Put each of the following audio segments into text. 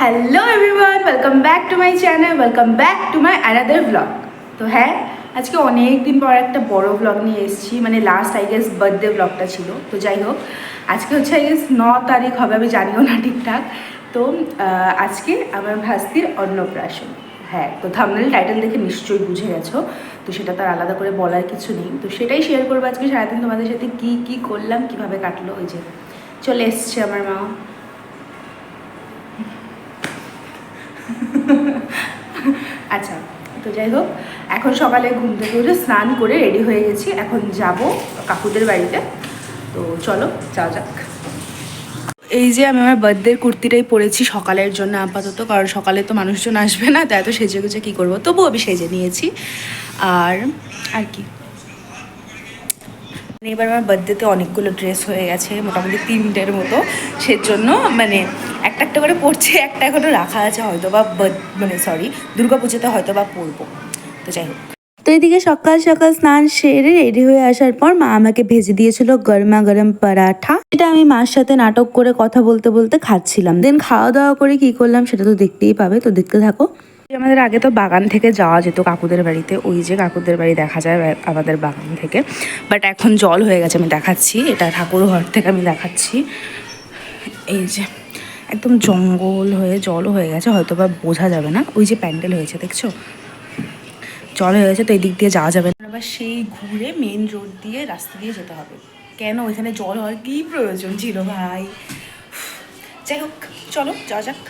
Hello everyone welcome back to my channel welcome back to my another blog তো হ্যাঁ আজকে অনেক দিন পর একটা বড় ব্লগ নিয়ে এসেছি মানে লাস্ট আই গেস বার্থডে ব্লগটা ছিল। তো যাই হোক, আজকে হচ্ছে আই গেস ন তারিখ হবে, আমি জানিও না ঠিকঠাক। তো আজকে আমার ভাস্তির অন্নপ্রাশন। হ্যাঁ তো থামনেল টাইটেল দেখে নিশ্চয়ই বুঝে গেছো। তো সেটা তার আলাদা করে বলার কিছু নেই। তো সেটাই শেয়ার করব আজকে সারাদিন তোমাদের সাথে কি কি করলাম, কীভাবে কাটলো, ওই যে। চলে এসছে আমার মা আচ্ছা তো যাই হোক, এখন সকালে ঘুম থেকে উঠে স্নান করে রেডি হয়ে গেছি। এখন যাব কাকুদের বাড়িতে। তো চলো, যাওয়া যাক। এই যে আমি আমার বার্থডের কুর্তিটাই পরেছি সকালের জন্য আপাতত, কারণ সকালে তো মানুষজন আসবে না, তাই তো সেজে গুজে কী করব? তবুও আমি সেজে নিয়েছি। আর আর কি? এবার আমার বার্থডেতে অনেকগুলো ড্রেস হয়ে গেছে, মোটামুটি তিনটের মতো। সেজন্য মানে একটা একটা করে পড়ছে একটা এখনও রাখা আছে হয়তো বা মানে সরি দুর্গা পুজোতে হয়তো বা পরবো। তো যাই হোক। তো এদিকে সকাল সকাল স্নান সেরে রেডি হয়ে আসার পর মা আমাকে ভেজে দিয়েছিল গরমা গরম পরাঠা। এটা আমি মার সাথে নাটক করে কথা বলতে বলতে খাচ্ছিলাম। দেন খাওয়া দাওয়া করে কি করলাম সেটা তো দেখতেই পাবে, তো দেখতে থাকো। আমাদের আগে তো বাগান থেকে যাওয়া যেত কাকুদের বাড়িতে, ওই যে কাকুদের বাড়ি দেখা যায় আমাদের বাগান থেকে। বাট এখন জল হয়ে গেছে, আমি দেখাচ্ছি। এটা ঠাকুর ঘর থেকে আমি দেখাচ্ছি। এই যে একদম জঙ্গল হয়ে জলও হয়ে গেছে হয়তো বা বোঝা যাবে না। ওই যে প্যান্ডেল হয়েছে, দেখছ? জল হয়ে গেছে, তো এই দিক দিয়ে যাওয়া যাবে না। আবার সেই ঘুরে মেন রোড দিয়ে রাস্তা দিয়ে যেতে হবে। কেন ওইখানে জল হওয়ার কী প্রয়োজন ছিল ভাই? যাই হোক, চলো, যাওয়া যাক।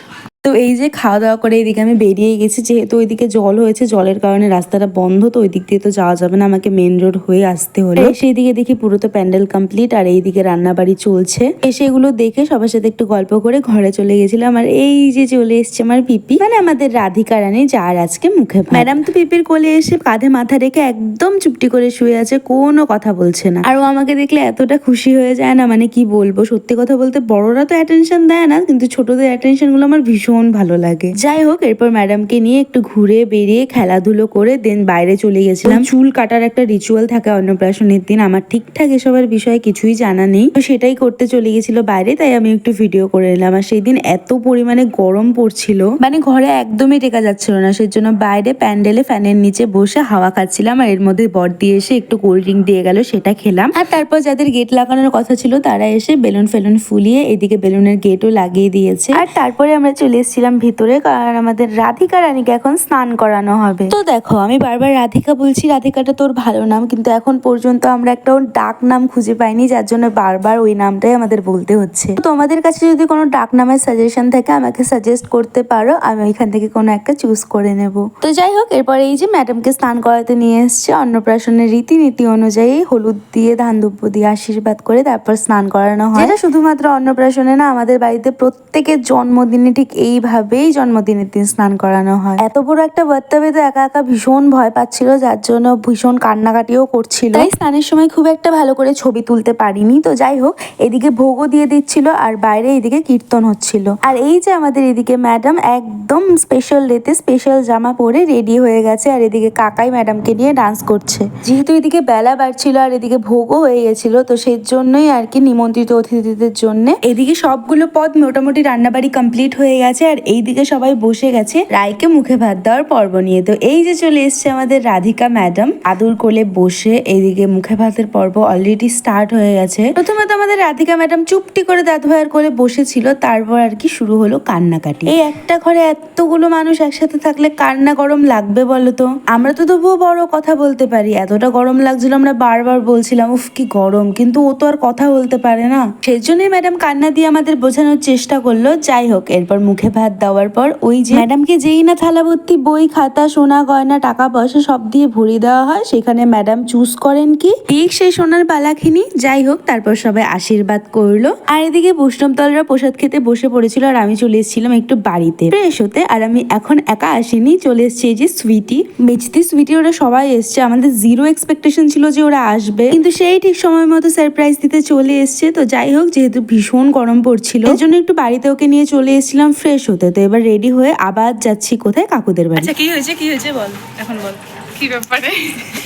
তো এই যে খাওয়া দাওয়া করে এদিকে আমি বেরিয়ে গেছি যেহেতু ওইদিকে জল হয়েছে জলের কারণে রাস্তাটা বন্ধ তো ওই দিক দিয়ে তো যাওয়া যাবে না আমাকে মেন রোড হয়ে আসতে হলো। সেই দিকে দেখি পুরো তো প্যান্ডেল কমপ্লিট আর এইদিকে রান্না বাড়ি চলছে। এসে এগুলো দেখে সবার সাথে একটু গল্প করে ঘরে চলে গেছিলাম আর এই যে চলে এসছে আমার পিপি মানে আমাদের রাধিকা রানী যার আজকে মুখে ম্যাডাম তো পিপির কোলে এসে কাঁধে মাথা রেখে একদম চুপটি করে শুয়ে আছে কোনো কথা বলছে না। আর ও আমাকে দেখলে এতটা খুশি হয়ে যায় না মানে কি বলব সত্যি কথা বলতে বড়রা তো অ্যাটেনশন দেয় না কিন্তু ছোটদের অ্যাটেনশনগুলো আমার ভীষণ ভালো লাগে। যাই হোক, এরপর ম্যাডামকে নিয়ে একটু ঘুরে বেরিয়ে খেলাধুলো করে দেন বাইরে চলে গেছিলাম। চুল কাটার একটা রিচুয়াল থাকে অন্নপ্রাশনের দিন। আমার ঠিকঠাক এসবের বিষয়ে কিছুই জানা নেই। তো সেটাই করতে চলে গেছিল বাইরে, তাই আমি একটু ভিডিও করে নিলাম। আর সেই দিন এত পরিমাণে গরম পড়ছিল। মানে ঘরে একদমই টেকা যাচ্ছিল না। সেজন্য বাইরে প্যান্ডেলে ফ্যানের নিচে বসে হাওয়া খাচ্ছিলাম। আর এর মধ্যে বর দিয়ে এসে একটু কোল্ড ড্রিঙ্ক দিয়ে গেল, সেটা খেলাম। আর তারপর যাদের গেট লাগানোর কথা ছিল, তারা এসে বেলুন ফেলুন ফুলিয়ে এদিকে বেলুনের গেটও লাগিয়ে দিয়েছে। আর তারপরে আমরা চলে এসেছিলাম ভিতরে কারণ আমাদের রাধিকা রানীকে এখন স্নান করানো হবে। তো দেখো, আমি বারবার রাধিকা বলছি, রাধিকাটা তোর ভালো নাম, কিন্তু এখন পর্যন্ত আমরা একটা ডাক নাম খুঁজে পাইনি, যার জন্য বারবার ওই নামটাই আমাদের বলতে হচ্ছে। তোমাদের কাছে যদি কোনো ডাক নামের সাজেশন থাকে, আমাকে সাজেস্ট করতে পারো, আমি ওইখান থেকে কোনো একটা চুজ করে নেব। তো যাই হোক, এরপরে এই যে ম্যাডামকে স্নান করাতে নিয়ে এসছে, অন্নপ্রাশনের রীতিনীতি অনুযায়ী হলুদ দিয়ে, ধান দুব্য দিয়ে আশীর্বাদ করে তারপর স্নান করানো হয়। এটা শুধুমাত্র অন্নপ্রাশনে না, আমাদের বাড়িতে প্রত্যেকের জন্মদিনে ঠিক এইভাবেই জন্মদিনের দিন স্নান করানো হয়। এত বড় একটা বাচ্চা তো একা একা ভীষণ ভয় পাচ্ছিল যার জন্য ভীষণ কান্নাকাটিও করছিল। তাই স্নানের সময় খুব একটা ভালো করে ছবি তুলতে পারিনি। তো যাই হোক এদিকে ভোগও দিয়ে দিচ্ছিল আর বাইরে এদিকে কীর্তন হচ্ছিল। আর এই যে আমাদের এদিকে ম্যাডাম একদম স্পেশাল ডেতে স্পেশাল জামা পরে রেডি হয়ে গেছে আর এদিকে কাকাই ম্যাডামকে নিয়ে ডান্স করছে। যেহেতু এদিকে বেলা বাড়ছিল আর এদিকে ভোগও হয়ে গেছিল তো সেই জন্যই আর কি নিমন্ত্রিত অতিথিদের জন্য। এদিকে সবগুলো পদ মোটামুটি রান্নাবাড়ি কমপ্লিট হয়ে গেছে। আর এইদিকে সবাই বসে গেছে। রায়কে মুখে ভাত দেওয়ার পর্ব নিয়ে। তো এই যে চলে এসছে আমাদের রাধিকা ম্যাডাম আদুর কোলে বসে এইদিকে মুখে ভাতের পর্ব অলরেডি স্টার্ট হয়ে গেছে। প্রথমে তো আমাদের রাধিকা ম্যাডাম চুপটি করে দাদু ভাইয়ের কোলে বসেছিল, তারপর আর কি শুরু হলো কান্নাকাটি। এই একটা ঘরে এতগুলো মানুষ একসাথে থাকলে কান্না গরম লাগবে বলো তো? আমরা তো তবুও বড় কথা বলতে পারি, এতটা গরম লাগছিল আমরা বারবার বলছিলাম, উফ, কি গরম। কিন্তু ও তো আর কথা বলতে পারে না। সেই জন্যই ম্যাডাম কান্না দিয়ে আমাদের বোঝানোর চেষ্টা করল। যাই হোক, এরপর মুখে ভাত দেওয়ার পর ওই যে ম্যাডামকে যেই না থালা ভর্তি বই, খাতা, সোনা, গয়না, টাকা, পয়সা সব দিয়ে ভরিয়ে দেওয়া হয়, সেখানে ম্যাডাম চুজ করেন কি? ঠিক সেই সোনার বালাখিনি, যাই হোক, তারপর সবাই আশীর্বাদ করল। আর এদিকে বৈষ্ণবদলরা প্রসাদ খেতে বসে পড়েছিল আর আমি চলে এসেছিলাম একটু বাড়িতে। হতে আর আমি এখন একা আসিনি, চলে এসেছি এই যে সুইটি। মেচতি সুইটি, ওরা সবাই এসছে। আমাদের জিরো এক্সপেকটেশন ছিল যে ওরা আসবে। কিন্তু সেই ঠিক সময় মতো সারপ্রাইজ দিতে চলে এসছে। তো যাই হোক, যেহেতু ভীষণ গরম পড়ছিল, এর জন্য একটু বাড়িতে ওকে নিয়ে চলে এসেছিলাম ফ্রেশ হতে তো এবার রেডি হয়ে আবার যাচ্ছি কোথায়? কাকুদের বাড়ি। আচ্ছা কি হয়েছে? কি হয়েছে বল? এখন বল। কি ব্যাপারে?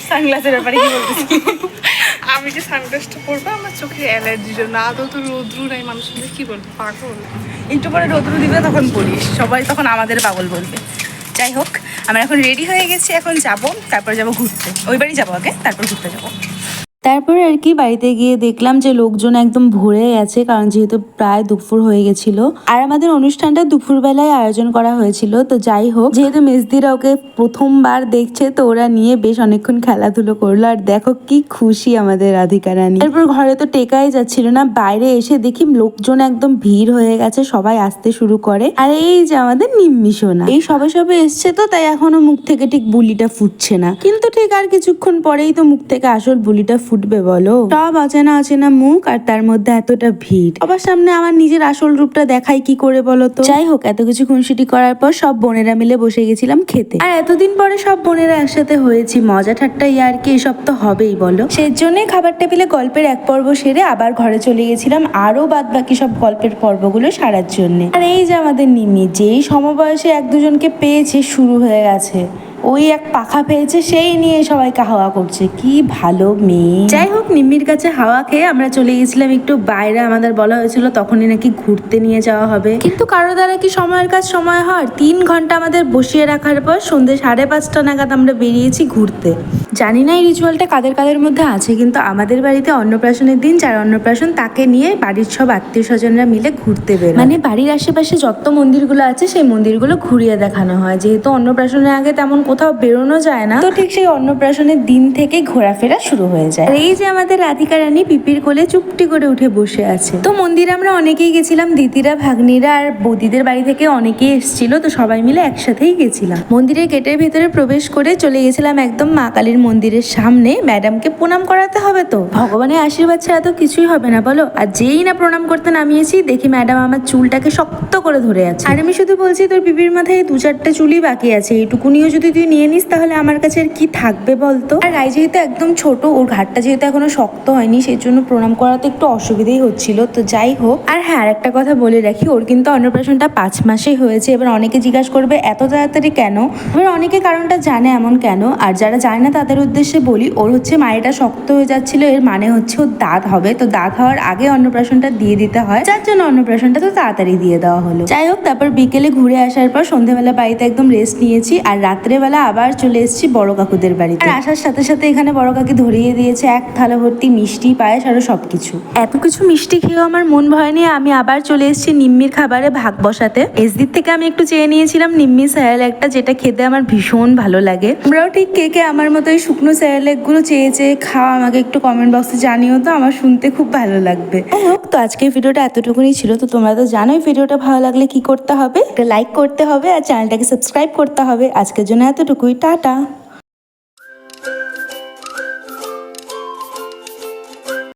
সানগ্লাসের ব্যাপারে কি বলতেছি আমি যে সানগ্লাসটা পরবো আমার চোখে অ্যালার্জির জন্য। আদৌ তো রৌদ্র নাই মানুষের কি বলব? পাগল। একটু পরে রোদ্রু দিবে তখন পড়িস সবাই তখন আমাদের পাগল বলবে। যাই হোক আমরা এখন রেডি হয়ে গেছি এখন যাব তারপর যাব ঘুরতে। ওই বাড়ি যাব আগে তারপর ঘুরতে যাব। তারপরে আর কি বাড়িতে গিয়ে দেখলাম যে লোকজন একদম ভরে গেছে কারণ যেহেতু প্রায় দুপুর হয়ে গেছিল। আর আমাদের অনুষ্ঠানটা দুপুর বেলায় আয়োজন করা হয়েছিল, তো যাই হোক, যেহেতু মেজদিরা ওকে প্রথমবার দেখছে, তো ওরা নিয়ে বেশ অনেকক্ষণ খেলাধুলো করল। আর দেখো কি খুশি আমাদের রাধিকা রানী। এরপর ঘরে তো টেকাই যাচ্ছিল না, বাইরে এসে দেখি লোকজন একদম ভিড় হয়ে গেছে, সবাই আসতে শুরু করে। আর এই যে আমাদের নিম্মি এই সবে সবে এসছে তো, তাই এখনও মুখ থেকে ঠিক বুলিটা ফুটছে না। কিন্তু ঠিক আর কিছুক্ষণ পরেই তো মুখ থেকে আসল বুলিটা ফুটবে, বলো। সব অচেনা অচেনা মুখ আর তার মধ্যে এতটা ভিড়। আবার সামনে আমার নিজের আসল রূপটা দেখাই কি করে, বলো তো? যাই হোক, এত কিছু খুনসুটি করার পর সব বোনেরা মিলে বসে গেছিলাম খেতে। আর এতদিন পরে সব বোনেরা একসাথে হয়েছি। মজা ঠাট্টা ইয়ার কি এসব তো হবেই, বলো। সেই জন্যই খাবার টেবিলে গল্পের এক পর্ব সেরে আবার ঘরে চলে গেছিলাম আরও বাদ বাকি সব গল্পের পর্বগুলো সারার জন্য। আর এই যে আমাদের নিমি, যেই সমবয়সে এক দুজনকে পেয়েছে, শুরু হয়ে গেছে। ওই এক পাখা পেয়েছে সেই নিয়ে সবাইকে হাওয়া করছে। কি ভালো মেয়ে। যাই হোক নিম্মির কাছে হাওয়া খেয়ে আমরা চলে গেছিলাম একটু বাইরে। আমাদের বলা হয়েছিল তখনই নাকি ঘুরতে নিয়ে যাওয়া হবে। কিন্তু কারও দ্বারা কি সময়ের কাজ সময় হয়? তিন ঘণ্টা আমাদের বসিয়ে রাখার পর সন্ধ্যে সাড়ে পাঁচটা নাগাদ আমরা বেরিয়েছি ঘুরতে। জানি না এই রিচুয়ালটা কাদের কাদের মধ্যে আছে কিন্তু আমাদের বাড়িতে অন্নপ্রাশনের দিন যার অন্নপ্রাশন তাকে নিয়ে বাড়ির সব আত্মীয় স্বজনরা মিলে ঘুরতে বের মানে বাড়ির আশেপাশে যত মন্দিরগুলো আছে সেই মন্দিরগুলো ঘুরিয়ে দেখানো হয়। যেহেতু অন্নপ্রাশনের আগে তেমন কোথাও বেরোনো যায় না। তো ঠিক সেই অন্নপ্রাশনের দিন থেকে ঘোরাফেরা শুরু হয়ে যায়। আর এই যে আমাদের রাধিকা রানী পিপির কোলে চুপটি করে উঠে বসে আছে। তো মন্দিরে আমরা অনেকেই গেছিলাম, দিদিরা, ভাগ্নিরা আর বৌদিদের বাড়ি থেকে অনেকেই এসেছিল, তো সবাই মিলে একসাথেই গেছিলাম। মন্দিরের গেটের ভেতরে প্রবেশ করে চলে গেছিলাম একদম মা কালীর মন্দিরের সামনে। ম্যাডামকে প্রণাম করাতে হবে তো? ভগবানের আশীর্বাদ ছাড়া তো কিছুই হবে না, বলো? আর যেই না প্রণাম করতে নামিয়েছি, দেখি ম্যাডাম আমার চুলটাকে শক্ত করে ধরে আছে। আর আমি শুধু বলছি, তোর পিপির মাথায় দু চারটে চুলই বাকি আছে, এইটুকুনিও যদি তুই নিয়ে নিস, তাহলে আমার কাছে আর কি থাকবে বলতো? আর রাই যেহেতু একদম ছোট, ওর ঘাটটা যেহেতু এখনও শক্ত হয়নি সেই জন্য প্রণাম করাতে একটু অসুবিধেই হচ্ছিল। তো যাই হোক, আর হ্যাঁ আর একটা কথা বলে রাখি, ওর কিন্তু অন্নপ্রাশনটা পাঁচ মাসেই হয়েছে, এবার অনেকে জিজ্ঞাসা করবে, এত তাড়াতাড়ি কেন? এবার অনেকে কারণটা জানে এমন কেন, আর যারা জানে না, তাদের উদ্দেশ্যে বলি, ওর হচ্ছে মায়েটা শক্ত হয়ে যাচ্ছিল, এর মানে হচ্ছে ওর দাঁত হবে, তো দাঁত হওয়ার আগে অন্নপ্রাশনটা দিয়ে দিতে হয়, যার জন্য অন্নপ্রাশনটা তো তাড়াতাড়ি দিয়ে দেওয়া হলো। যাই হোক, তারপর বিকেলে ঘুরে আসার পর সন্ধ্যেবেলা বাড়িতে একদম রেস্ট নিয়েছি, আর রাত্রেবেলা আবার চলে এসেছি বড় কাকুদের বাড়িতে। আর আসার সাথে সাথে এখানে বড় কাকি ধরিয়ে দিয়েছে এক থালা ভর্তি মিষ্টি পায়েস আরও সবকিছু। এত কিছু মিষ্টি খেয়েও আমার মন ভয় নিয়ে আমি আবার চলে এসেছি নিম্মির খাবারে ভাগ বসাতে। এসদির থেকে আমি একটু চেয়ে নিয়েছিলাম নিম্মি স্যারেল একটা যেটা খেতে আমার ভীষণ ভালো লাগে। আমরাও ঠিক কে কে আমার মতো এই শুকনো স্যারেলেকগুলো চেয়ে চেয়ে খাওয়া আমাকে একটু কমেন্ট বক্সে জানিও তো আমার শুনতে খুব ভালো লাগবে। হোক তো আজকের ভিডিওটা এতটুকুনি ছিল তো তোমরা তো জানোই ভিডিওটা ভালো লাগলে কি করতে হবে। একটা লাইক করতে হবে আর চ্যানেলটাকে সাবস্ক্রাইব করতে হবে। আজকের জন্য এতটুকুই টাটা।